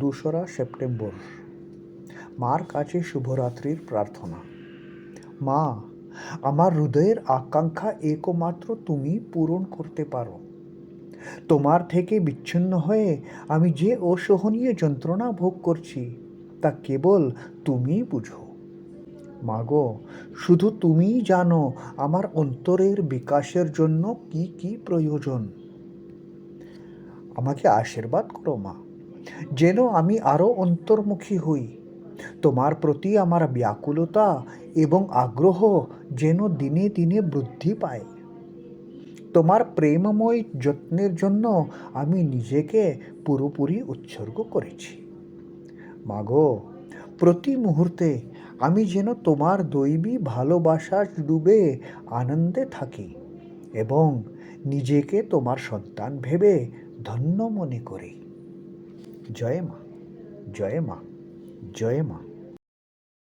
দোসরা সেপ্টেম্বর। মার কাছে শুভরাত্রির প্রার্থনা। মা, আমার হৃদয়ের আকাঙ্ক্ষা একমাত্র তুমি পূরণ করতে পারো। তোমার থেকে বিচ্ছিন্ন হয়ে আমি যে অসহনীয় যন্ত্রণা ভোগ করছি, তা কেবল তুমিই বুঝো। মাগো শুধু তুমিই জানো আমার অন্তরের বিকাশের জন্য কি কি প্রয়োজন। আমাকে আশীর্বাদ করো মা। যেন আমি আরও অন্তর্মুখী হই। তোমার প্রতি আমার ব্যাকুলতা এবং আগ্রহ যেন দিনে দিনে বৃদ্ধি পায়। তোমার প্রেমময় যত্নের জন্য আমি নিজেকে পুরোপুরি উৎসর্গ করেছি। মাগো, প্রতি মুহূর্তে আমি যেন তোমার দৈবী ভালোবাসা ডুবে আনন্দে থাকি এবং নিজেকে তোমার সন্তান ভেবে ধন্য মনে করি। জয় মা জয় মা জয় মা